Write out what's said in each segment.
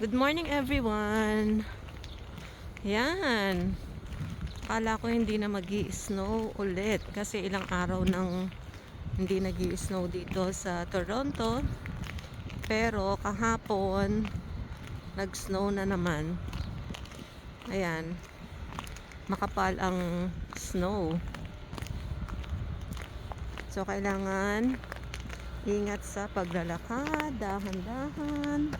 Good morning everyone. Yan. Kala ko hindi na mag snow ulit kasi ilang araw nang hindi nag snow dito sa Toronto. Pero kahapon nag-snow na naman. Ayan. Makapal ang snow. So kailangan ingat sa paglalakad, dahan-dahan.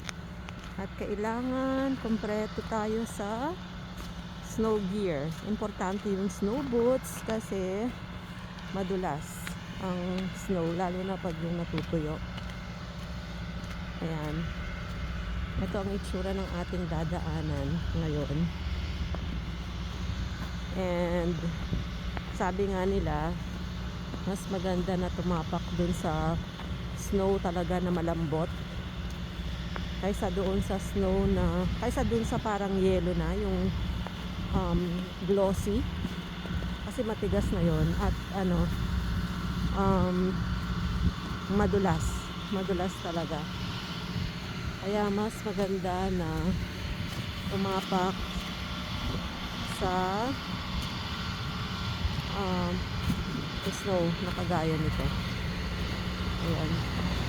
At kailangan kompleto tayo sa snow gear. Importante yung snow boots kasi madulas ang snow lalo na pag yung natutuyo. Ayan. Ito ang itsura ng ating dadaanan ngayon. And sabi nga nila, mas maganda na tumapak dun sa snow talaga na malambot kaysa doon sa snow na kaysa doon sa parang yelo na yung um, glossy. Kasi matigas na yon at ano um, madulas. Madulas talaga. Kaya mas maganda na umapak sa um, snow na kagaya nito. Ayan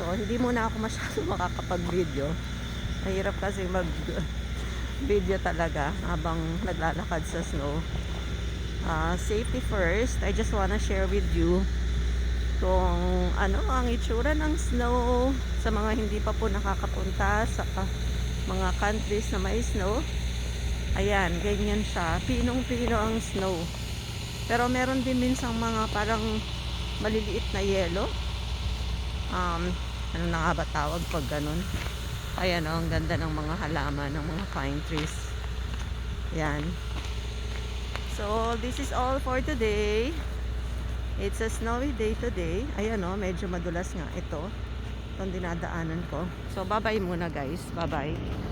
So, hindi muna ako masyado makakapag-video. Mahirap kasi mag-video talaga habang naglalakad sa snow. Ah, safety first. I just wanna share with you kung ano ang itsura ng snow sa mga hindi pa po nakakapunta sa mga countries na may snow. Ayan, ganyan siya. Pinong-pino ang snow. Pero meron din minsang mga parang maliliit na yelo. Um, ano na nga ba tawag pag ganun? Ayan o, ang ganda ng mga halaman, ng mga pine trees. Yan. So, this is all for today. It's a snowy day today. Ayan o, medyo madulas nga ito. Itong dinadaanan ko. So, bye-bye muna guys. Bye-bye.